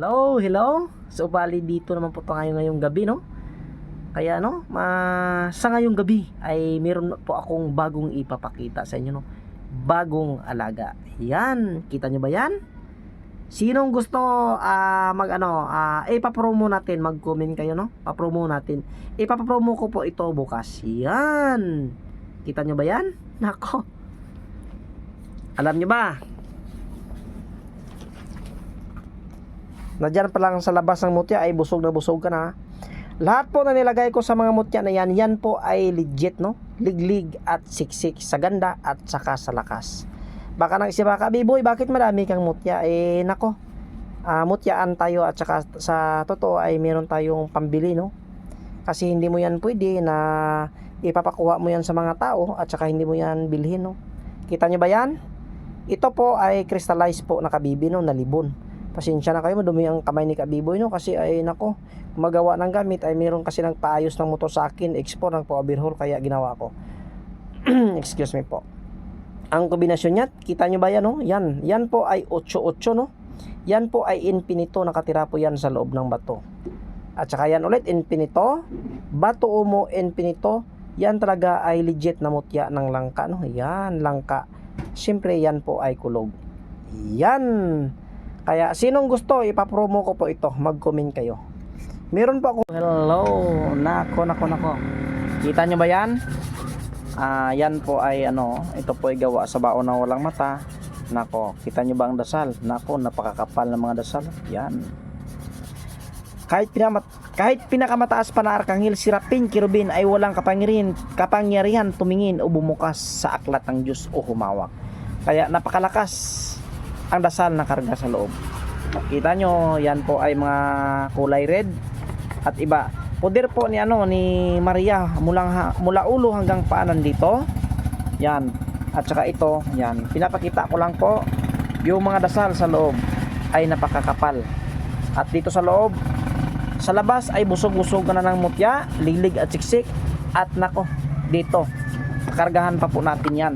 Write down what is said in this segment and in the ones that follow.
Hello, hello. So bali dito naman po tayo ngayong gabi, no? Kaya no, ma sa ngayong gabi ay meron po akong bagong ipapakita sa inyo, no? Bagong alaga. Yan, kita nyo ba yan? Sinong gusto ah mag ano, ah ipapromo natin, mag-comment kayo, no? Papromo natin. Ipapapromo ko po ito bukas. Yan. Kita nyo ba yan? Nako. Alam nyo ba? Na dyan pa lang sa labas ng mutya ay busog na busog ka na. Lahat po na nilagay ko sa mga mutya na yan, yan po ay legit, no? Liglig at siksik sa ganda at saka sa lakas. Baka nang isip ka, biboy, bakit marami kang mutya? Eh, nako, ah, mutyaan tayo at saka sa totoo ay meron tayong pambili, no? Kasi hindi mo yan pwede na ipapakuha mo yan sa mga tao at saka hindi mo yan bilhin, no? Kita nyo ba yan? Ito po ay crystallized po na kabibi, no? Na libon pasensya na kayo madumi ang kamay ni Kabiboy no? Kasi ay nako magawa ng gamit ay meron kasi nagpaayos ng motor sa akin export ng overhaul kaya ginawa ko. Excuse me po. Ang kombinasyon niya kita nyo ba yan no? Yan yan po ay 8-8 no? Yan po ay infinito nakatira po yan sa loob ng bato. At saka yan ulit infinito. Bato mo infinito. Yan talaga ay legit na mutya ng langka no? Yan langka. Siyempre yan po ay kulog yan kaya sinong gusto, ipapromo ko po ito. Mag-comment kayo. Meron po ako. Hello. Nako, nako, nako. Kita nyo ba yan? Ah, yan po ay ano, ito po ay gawa sa baon ng walang mata. Nako, kita nyo ba ang dasal? Nako, napakakapal ng mga dasal. Yan. Kahit pinamat kahit pinakamataas pa na arkanghel si Rapin Kirubin ay walang kapangyarihan, kapangyarihan tumingin o bumukas sa aklat ng Diyos o humawak. Kaya napakalakas ang dasal na karga sa loob. Kita nyo, yan po ay mga kulay red at iba. Poder po ni ano ni Maria mula mula ulo hanggang paa nandito. Yan. At saka ito, yan. Pinapakita ko lang po yung mga dasal sa loob ay napakakapal. At dito sa loob, sa labas ay busog-busog na ng mutya, lilig at siksik. At nako, dito, kargahan pa po natin yan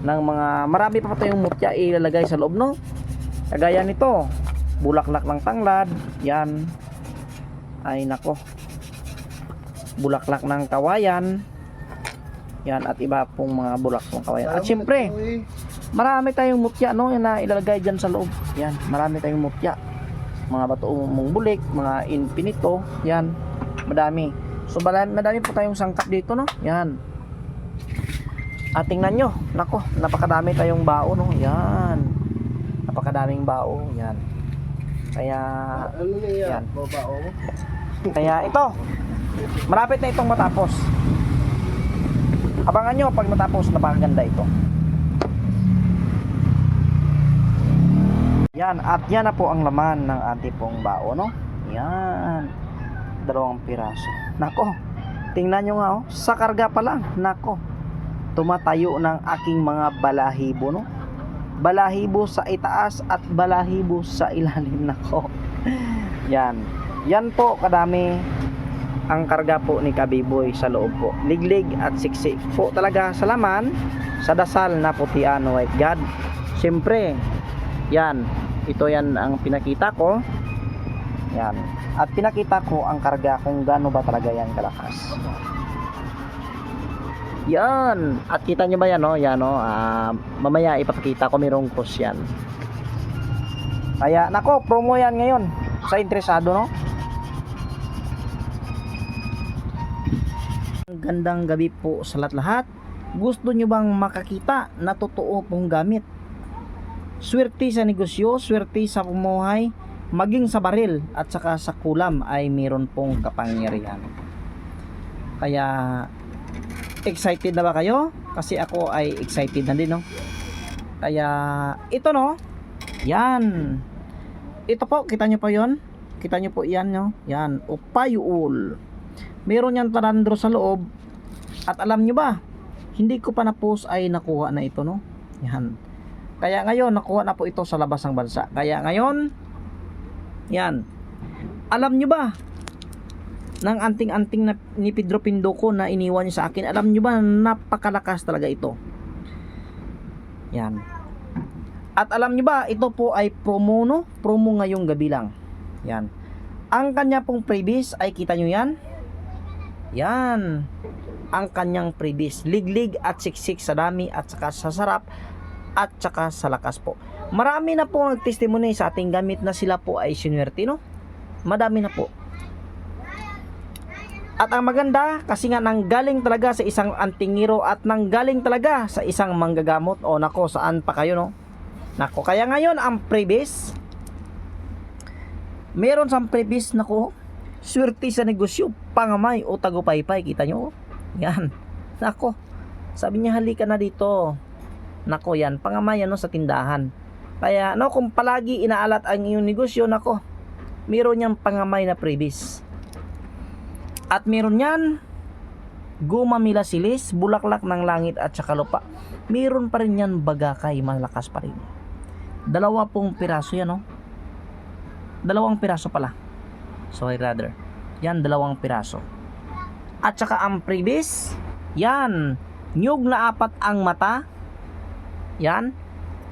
ng mga marami pa pa tayong mutya ilalagay sa loob no kagaya nito. Bulaklak ng tanglad yan. Ay nako. Bulaklak ng kawayan. Yan at iba pong mga bulak ng kawayan. At syempre marami tayong mutya no na ilalagay dyan sa loob. Yan marami tayong mutya. Mga bato mong bulik mga infinito. Yan madami. So madami, madami po tayong sangkap dito no? Yan at tingnan nyo, nako, napakadami tayong bao no. Yan. Napakadaming bao, yan. Kaya Ano na yan? Mo? kaya ito. Malapit na itong matapos. Abangan nyo pag matapos, napakaganda ito. Yan, at yan na po ang laman ng ating pong bao, no? Yan. Dalawang piraso. Nako, tingnan nyo nga, oh. Sa karga pa lang, nako tumatayo ng aking mga balahibo no? Balahibo sa itaas at balahibo sa ilalim nako. Yan. Yan po kadami ang karga po ni Kabiboy sa loob po. Liglig at siksik po talaga. Sa laman sa dasal na putian white god. Siyempre yan. Ito yan ang pinakita ko. Yan. At pinakita ko ang karga kung gaano ba talaga yan kalakas yan. At kita nyo ba yan, no? Yan, no? Ah, mamaya ipapakita ko mayroong post yan. Kaya, nako, promo yan ngayon. Sa interesado, no? Gandang gabi po sa lahat-lahat. Gusto nyo bang makakita na totoo pong gamit? Swerte sa negosyo, swerte sa pumuhay, maging sa baril at saka sa kulam ay meron pong kapangyarihan. Kaya excited na ba kayo? Kasi ako ay excited na din, no? Kaya, ito, no? Yan. Ito po, kita nyo pa yon Kita nyo po yan, no? Yan. Upayuul. Meron yan tarandro sa loob. At alam nyo ba, hindi ko pa na-post ay nakuha na ito, no? Yan. Kaya ngayon, nakuha na po ito sa labas ng bansa. Kaya ngayon, yan. Alam nyo ba, ng anting-anting na ni Pedro Pindoco na iniwan niya sa akin. Alam niyo ba, napakalakas talaga ito. Yan. At alam niyo ba, ito po ay promo no? Promo ngayong gabi lang. Yan. Ang kanya pong previous ay kita nyo yan? Yan. Ang kanyang previous. Liglig at siksik sa dami at saka sa sarap at saka sa lakas po. Marami na po nagtestimony sa ating gamit na sila po ay sinuwerte, no? Madami na po. At ang maganda, kasi nga nanggaling talaga sa isang antingiro at nanggaling talaga sa isang manggagamot. O nako, saan pa kayo, no? Nako, kaya ngayon ang previous, meron sa previous, nako, swerte sa negosyo, pangamay o tagupaypay, kita nyo? Yan, nako, sabi niya halika na dito. Nako yan, pangamay ano sa tindahan. Kaya, no, kung palagi inaalat ang iyong negosyo, nako, meron niyang pangamay na previous. At meron yan, gumamila silis, bulaklak ng langit at saka lupa. Meron pa rin yan bagakay, malakas pa rin. Dalawa pong piraso yan, no? Dalawang piraso pala. Sorry, rather. Yan, dalawang piraso. At saka ang previous, yan, nyug na apat ang mata. Yan.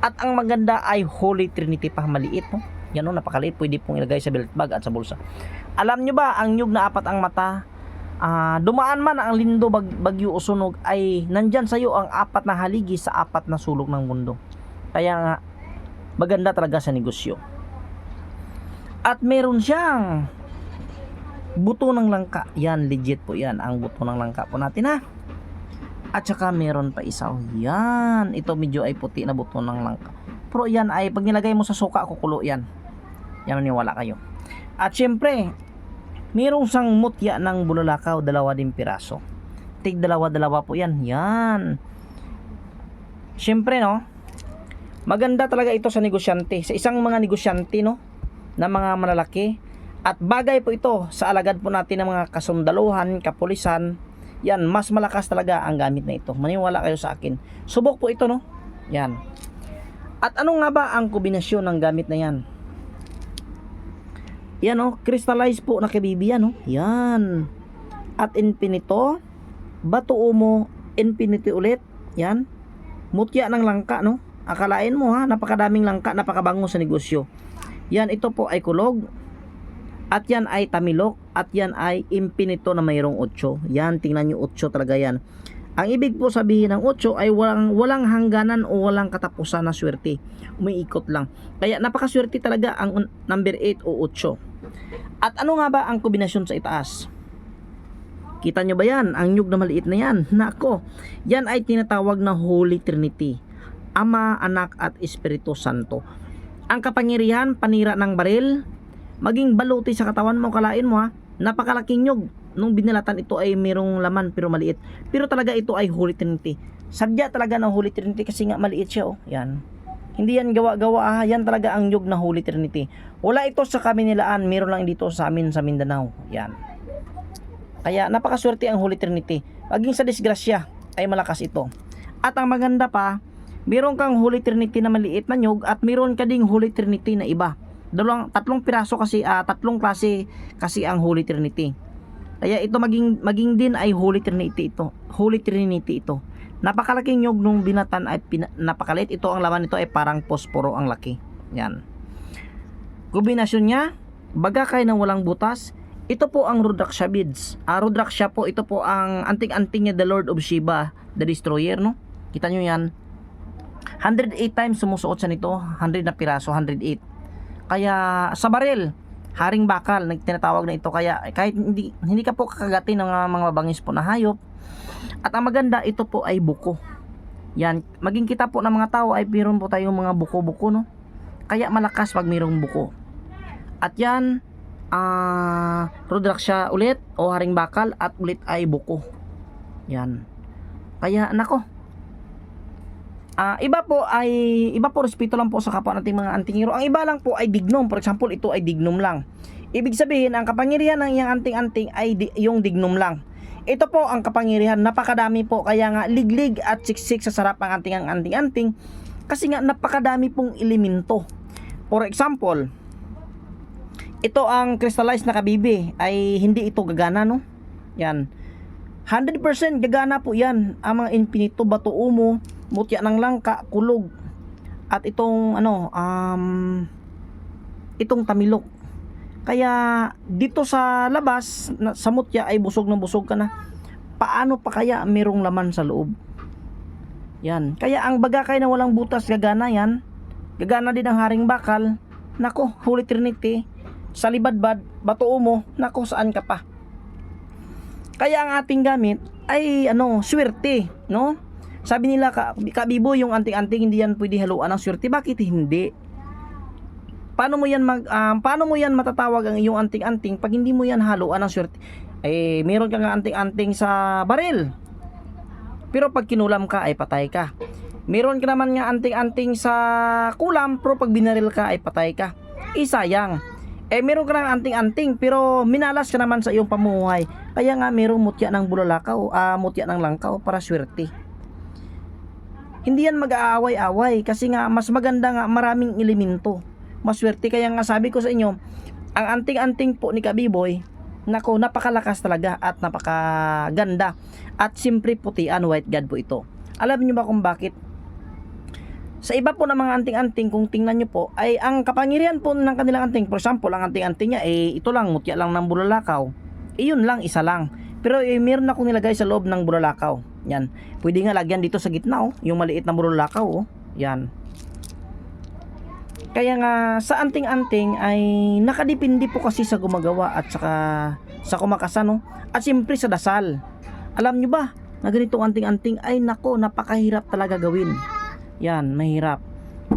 At ang maganda ay Holy Trinity pa maliit, no? Yan, no, napakaliit. Pwede pong ilagay sa belt bag at sa bulsa. Alam nyo ba, ang nyug na apat ang mata, ah, dumaan man ang lindo bag, bagyo o sunog, ay nandyan sa iyo ang apat na haligi sa apat na sulok ng mundo. Kaya nga, maganda talaga sa negosyo. At meron siyang buto ng langka. Yan, legit po yan. Ang buto ng langka po natin ha. At saka meron pa isa. Oh, yan. Ito medyo ay puti na buto ng langka. Pero yan ay pag nilagay mo sa suka, kukulo yan. Yan maniwala kayo. At syempre, Merong sang mutya ng bulalakaw, dalawa din piraso. Tig dalawa-dalawa po yan. Yan. Siyempre, no? Maganda talaga ito sa negosyante. Sa isang mga negosyante, no? Na mga malalaki. At bagay po ito sa alagad po natin ng mga kasundaluhan, kapulisan. Yan, mas malakas talaga ang gamit na ito. Maniwala kayo sa akin. Subok po ito, no? Yan. At ano nga ba ang kombinasyon ng gamit na yan? Yan oh, crystallize po na kabibi yan oh. Yan. At infinito, bato umo, infinity ulit. Yan. Mutya ng langka no. Akalain mo ha, napakadaming langka, napakabango sa negosyo. Yan, ito po ay kulog. At yan ay tamilok. At yan ay infinito na mayroong 8. Yan, tingnan nyo 8 talaga yan. Ang ibig po sabihin ng 8 ay walang, walang hangganan o walang katapusan na swerte. Umiikot lang. Kaya napakaswerte talaga ang number 8 o 8. At ano nga ba ang kombinasyon sa itaas? Kita nyo ba yan? Ang nyug na maliit na yan. Nako, yan ay tinatawag na Holy Trinity. Ama, Anak at Espiritu Santo. Ang kapangyarihan, panira ng baril, maging baluti sa katawan mo, kalain mo ha, napakalaking nyug. Nung binalatan ito ay mayroong laman pero maliit. Pero talaga ito ay Holy Trinity. Sadya talaga ng Holy Trinity kasi nga maliit siya oh. Yan. Hindi yan gawa-gawa ah. Yan talaga ang nyug na Holy Trinity. Wala ito sa Kaminilaan, meron lang dito sa amin sa Mindanao. Yan. Kaya napakaswerte ang Holy Trinity. Paging sa disgrasya ay malakas ito. At ang maganda pa, meron kang Holy Trinity na maliit na nyug at meron ka ding Holy Trinity na iba. Dalawang tatlong piraso kasi ah, tatlong klase kasi ang Holy Trinity. Kaya ito maging maging din ay Holy Trinity ito. Holy Trinity ito. Napakalaking nyug nung binatan ay pina, napakalit. Ito ang laman nito ay parang posporo ang laki. Yan. Kombinasyon niya, bagakay na walang butas. Ito po ang Rudraksha beads. Ah, Rudraksha po, ito po ang anting-anting niya the Lord of Shiva, the Destroyer, no? Kita nyo yan. 108 times sumusuot siya nito. 100 na piraso, 108. Kaya sa baril, haring bakal, nagtinatawag na ito. Kaya kahit hindi, hindi ka po kakagatin ng mga, mabangis po na hayop. At ang maganda, ito po ay buko. Yan, maging kita po ng mga tao ay meron po tayong mga buko-buko, no? Kaya malakas pag mayroong buko. At yan, ah, Rudraksha ulit o haring bakal at ulit ay buko. Yan. Kaya nako. Ah, iba po ay iba po respeto lang po sa kapwa nating mga antingero. Ang iba lang po ay dignum. For example, ito ay dignum lang. Ibig sabihin, ang kapangyarihan ng iyang anting-anting ay di, yung dignum lang. Ito po ang kapangyarihan, napakadami po kaya nga liglig at siksik sa sarap ang anting anting-anting kasi nga napakadami pong elemento. For example, ito ang crystallized na kabibi ay hindi ito gagana no. Yan. 100% gagana po yan. Ang mga infinito, bato umo, mutya ng langka, kulog. At itong ano, um, itong tamilok. Kaya dito sa labas, sa mutya ay busog na busog ka na. Paano pa kaya merong laman sa loob? Yan. Kaya ang bagakay na walang butas gagana yan. Gagana din ang haring bakal. Nako, Holy Trinity. Sa libadbad, bato mo, nako saan ka pa? Kaya ang ating gamit ay ano, swerte, no? Sabi nila ka, kabibo yung anting-anting hindi yan pwede haluan ng swerte. Bakit hindi? Paano mo yan mag um, paano mo yan matatawag ang iyong anting-anting pag hindi mo yan haluan ng swerte? Eh meron kang anting-anting sa baril. Pero pag kinulam ka ay patay ka. Meron ka naman nga anting-anting sa kulam pero pag binaril ka ay patay ka. Isayang. Eh meron ka ng anting-anting pero minalas ka naman sa iyong pamuhay. Kaya nga merong mutya ng bulalakaw, ah mutya ng langkaw para swerte. Hindi yan mag-aaway-away kasi nga mas maganda nga maraming elemento. Maswerte kaya nga sabi ko sa inyo, ang anting-anting po ni Kabiboy, nako napakalakas talaga at napakaganda. At simpre putian white god po ito. Alam niyo ba kung bakit? Sa iba po ng mga anting-anting, kung tingnan niyo po, ay ang kapangyarihan po ng kanilang anting, for example, ang anting-anting niya, eh, ito lang, mutya lang ng bulalakaw. Eh, yun lang, isa lang. Pero eh, meron akong nilagay sa loob ng bulalakaw. Yan. Pwede nga lagyan dito sa gitna, oh. Yung maliit na bulalakaw, oh. Yan. Kaya nga, sa anting-anting ay nakadipindi po kasi sa gumagawa at saka sa kumakasan, no? At siyempre sa dasal. Alam nyo ba, na ganitong anting-anting ay nako, napakahirap talaga gawin. Yan, mahirap.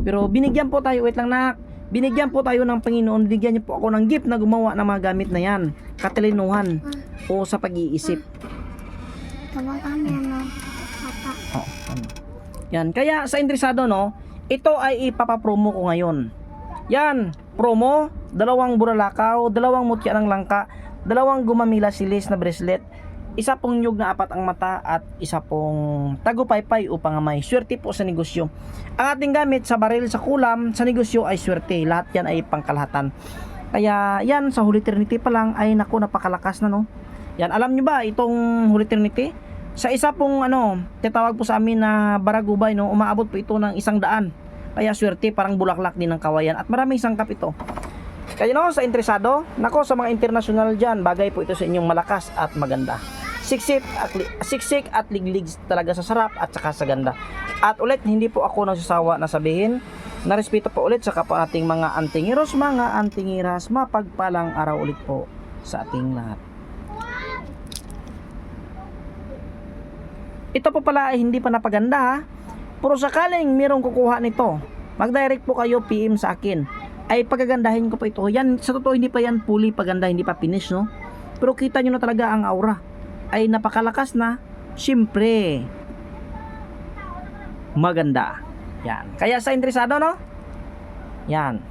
Pero binigyan po tayo, wait lang na, binigyan po tayo ng Panginoon, binigyan niyo po ako ng gift na gumawa ng mga gamit na yan. Katalinuhan o sa pag-iisip. Tawag kami ano, papa. Oh, ano. Yan, kaya sa interesado no, ito ay ipapapromo ko ngayon. Yan, promo, dalawang buralakaw, dalawang mutya ng langka, dalawang gumamila silis na bracelet, isa pong nyug na apat ang mata at isa pong tagupaypay upang may swerte po sa negosyo. Ang ating gamit sa baril sa kulam sa negosyo ay swerte. Lahat yan ay pangkalahatan. Kaya yan sa Holy Trinity pa lang ay naku napakalakas na no. Yan alam nyo ba itong Holy Trinity? Sa isa pong ano, titawag po sa amin na baragubay no, umaabot po ito ng isang daan. Kaya swerte parang bulaklak din ng kawayan at maraming sangkap ito. Kaya no, sa interesado, nako sa mga international dyan, bagay po ito sa inyong malakas at maganda. Siksik at, siksik at liglig talaga sa sarap at saka sa ganda. At ulit, hindi po ako nagsasawa na sabihin, narespeto po ulit sa kapwa ating mga antingiros, mga antingiras, mapagpalang araw ulit po sa ating lahat. Ito po pala ay hindi pa napaganda ha. Pero sakaling mayroong kukuha nito, mag-direct po kayo PM sa akin. Ay pagagandahin ko pa ito. Yan, sa totoo hindi pa yan fully paganda, hindi pa finish no. Pero kita nyo na talaga ang aura. Ay napakalakas na. Siyempre, maganda. Yan. Kaya sa interesado no? Yan.